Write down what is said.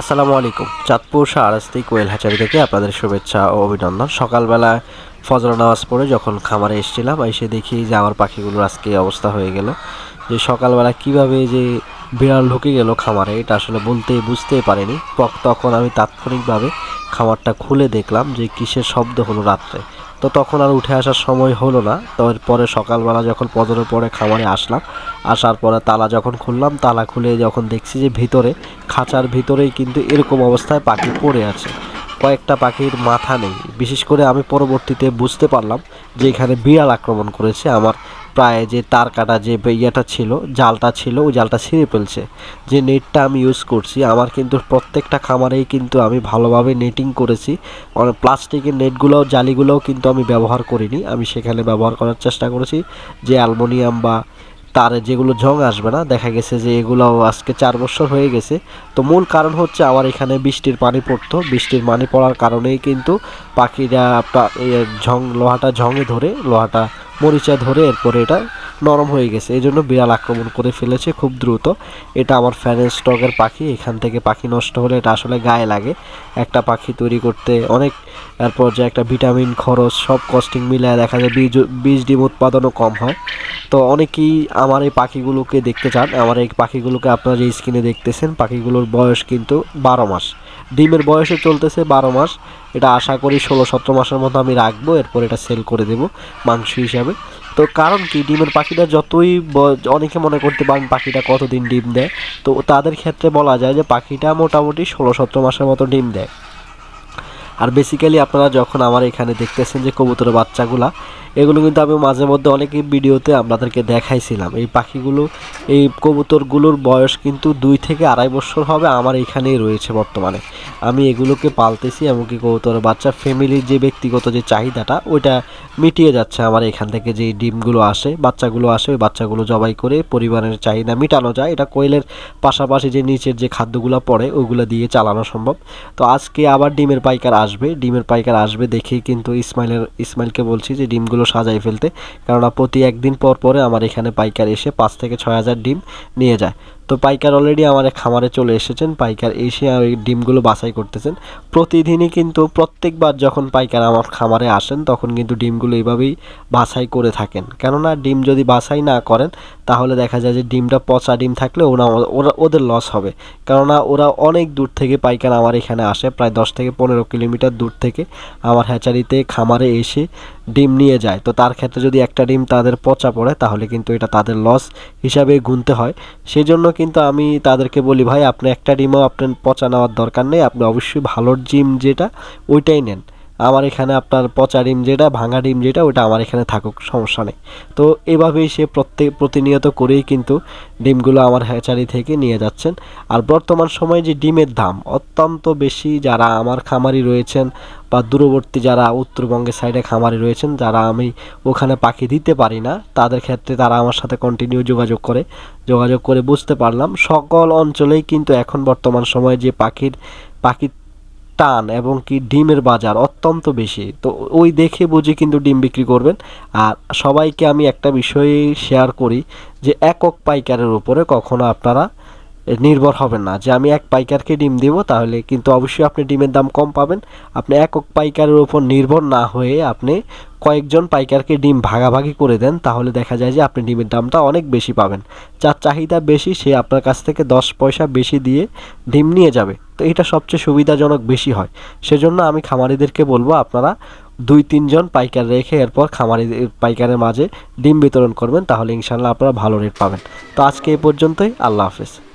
আসসালামু আলাইকুম। চাঁদপুর শাহরাস্তি কোয়েল হ্যাচারি থেকে আপনাদের শুভেচ্ছা ও অভিনন্দন। সকালবেলা ফজর নামাজ পড়ে যখন খামারে এসেছিলাম, এসে দেখি যে আমার পাখিগুলোর আজকে অবস্থা হয়ে গেল। যে সকালবেলা কীভাবে যে বিড়াল ঢুকে গেল খামারে, এটা আসলে বলতে বুঝতেই পারিনি। তখন আমি তাৎক্ষণিকভাবে খামারটা খুলে দেখলাম যে কিসের শব্দ হলো রাত্রে। তো তখন আর উঠে আসার সময় হলো না। তো পরে সকালবেলা যখন পদরের পরে খামারে আসলাম, আসার পরে তালা যখন খুললাম, তালা খুলে যখন দেখছি যে ভিতরে, খাঁচার ভিতরেই কিন্তু এরকম অবস্থায় পাখি পড়ে আছে। কয়েকটা পাখির মাথা নেই। বিশেষ করে আমি পরবর্তীতে বুঝতে পারলাম যে এখানে বিড়াল আক্রমণ করেছে। আমার প্রায় যে তার কাটা যে ইয়েটা ছিল, জালটা ছিল, ওই জালটা ছিঁড়ে ফেলছে। যে নেটটা আমি ইউজ করছি, আমার কিন্তু প্রত্যেকটা খামারেই কিন্তু আমি ভালোভাবে নেটিং করেছি। অনেক প্লাস্টিকের নেটগুলোও জালিগুলোও কিন্তু আমি ব্যবহার করিনি। আমি সেখানে ব্যবহার করার চেষ্টা করেছি যে অ্যালমোনিয়াম বা তারে যেগুলো ঝং আসবে না, দেখা গেছে যে এগুলো আজকে চার বছর হয়ে গেছে। তো মূল কারণ হচ্ছে আমার এখানে বৃষ্টির পানি পড়তো। বৃষ্টির পানি পড়ার কারণেই কিন্তু পাখিরা ঝং, লোহাটা ঝঙে ধরে, লোহাটা মরিচা ধরে এরপরে এটা নরম হয়ে গেছে। এই জন্য বিড়াল আক্রমণ করে ফেলেছে খুব দ্রুত। এটা আমার ফ্যানের স্টকের পাখি। এখান থেকে পাখি নষ্ট হলে এটা আসলে গায়ে লাগে। একটা পাখি তৈরি করতে অনেক, এরপর যে একটা ভিটামিন, খরচ, সব কস্টিং মিলায় দেখা যায় বীজ বীজ ডিম উৎপাদনও কম হয়। তো অনেকেই আমার এই পাখিগুলোকে দেখতে চান। আমার এই পাখিগুলোকে আপনারা যে স্ক্রিনে দেখতেছেন, পাখিগুলোর বয়স কিন্তু বারো মাস। ডিমের বয়সে চলতেছে বারো মাস। এটা আশা করি ষোলো সতেরো মাসের মতো আমি রাখব। এরপর এটা সেল করে দেব মাংস হিসাবে। তো কারণ কি, ডিমের পাখিটা যতই অনেকে মনে করতে পারেন পাখিটা কতদিন ডিম দেয়, তো তাদের ক্ষেত্রে বলা যায় যে পাখিটা মোটামুটি ষোলো সতেরো মাসের মতো ডিম দেয়। আর বেসিক্যালি আপনারা যখন আমার এখানে দেখতেছেন যে কবুতরের বাচ্চাগুলা, এগুলো কিন্তু আমি মাঝে মধ্যে অনেকই ভিডিওতে আপনাদেরকে দেখাইছিলাম। এই পাখিগুলো, এই কবুতরগুলোর বয়স কিন্তু দুই থেকে আড়াই বছর হবে আমার এখানেই রয়েছে বর্তমানে। আমি এগুলোকে পালতেছি এমনকি কবুতরের বাচ্চা ফ্যামিলির যে ব্যক্তিগত যে চাহিদাটা, ওইটা মিটিয়ে যাচ্ছে আমার এখান থেকে যে ডিমগুলো আসে, বাচ্চাগুলো আসে, ওই বাচ্চাগুলো জবাই করে পরিবারের চাহিদা মিটানো যায়। এটা কোয়েলের পাশাপাশি যে নিচের যে খাদ্যগুলো পড়ে ওইগুলো দিয়ে চালানো সম্ভব। তো আজকে আবার ডিমের পাইকার আসবে, ডিমের পাইকার আসবে দেখেই কিন্তু ইসমাইলের, ইসমাইলকে বলছি যে ডিমগুলো সাজাই ফেলতে। কেননা প্রতি একদিন পর পরে আমার এখানে পাইকার এসে পাঁচ থেকে ছয় হাজার ডিম নিয়ে যায়। তো পাইকার অলরেডি আমার খামারে চলে এসেছেন। পাইকার এসে ওই ডিমগুলো বাছাই করতেছেন। প্রতিদিনই কিন্তু প্রত্যেকবার যখন পাইকার আমার খামারে আসেন, তখন কিন্তু ডিমগুলো এইভাবেই বাছাই করে থাকেন। কেননা ডিম যদি বাছাই না করেন, তাহলে দেখা যায় যে ডিমটা পচা ডিম থাকলে ওরা ওরা ওদের লস হবে। কেননা ওরা অনেক দূর থেকে পাইকার আমার এখানে আসে, প্রায় দশ থেকে পনেরো কিলোমিটার দূর থেকে আমার হ্যাচারিতে খামারে এসে ডিম নিয়ে যায়। তো তার ক্ষেত্রে যদি একটা ডিম তাদের পচা পড়ে, তাহলে কিন্তু এটা তাদের লস হিসাবে গুনতে হয়। সেই জন্য কিন্তু আমি তাদেরকে বলি, ভাই আপনি একটা ডিমও আপনার পচা নেওয়ার দরকার নেই। আপনি অবশ্যই ভালো জিম যেটা, ওইটাই নেন। আমার এখানে আপনার পচা ডিম যেটা, ভাঙা ডিম যেটা, ওটা আমার এখানে থাকুক, সমস্যা নেই। তো এভাবেই সে প্রত্যেক প্রতিনিয়ত করেই কিন্তু ডিমগুলো আমার হ্যাচারি থেকে নিয়ে যাচ্ছেন। আর বর্তমান সময়ে যে ডিমের দাম অত্যন্ত বেশি, যারা আমার খামারি রয়েছেন বা দূরবর্তী যারা উত্তরবঙ্গের সাইডে খামারি রয়েছেন, যারা আমি ওখানে পাখি দিতে পারি না, তাদের ক্ষেত্রে তারা আমার সাথে কন্টিনিউ যোগাযোগ করে। যোগাযোগ করে বুঝতে পারলাম। সকল অঞ্চলেই কিন্তু এখন বর্তমান সময়ে যে পাখির পাখির টান এবং কি ডিমের বাজার অত্যন্ত বেশি। তো ওই দেখে বুঝে কিন্তু ডিম বিক্রি করবেন। আর সবাইকে আমি একটা বিষয়ে শেয়ার করি যে একক পাইকারের উপরে কখনো আপনারা নির্ভর হবেন না যে আমি এক পাইকারকে ডিম দিব তাহলে কিন্তু অবশ্যই আপনি ডিমের দাম কম পাবেন। আপনি একক পাইকারের উপর নির্ভর না হয়ে আপনি কয়েকজন পাইকারকে ডিম ভাগাভাগি করে দেন, তাহলে দেখা যায় যে আপনি ডিমের দামটা অনেক বেশি পাবেন। যার চাহিদা বেশি, সে আপনার কাছ থেকে দশ পয়সা বেশি দিয়ে ডিম নিয়ে যাবে। তো এটা সবচেয়ে সুবিধাজনক বেশি হয়। সেজন্য আমি খামারিদেরকে বলব, আপনারা দুই, তিনজন পাইকার রেখে এরপর খামারি, পাইকারের মাঝে ডিম বিতরণ করবেন, তাহলে ইনশাল্লাহ আপনারা ভালো রেট পাবেন। তো আজকে এই পর্যন্তই, আল্লাহ হাফেজ।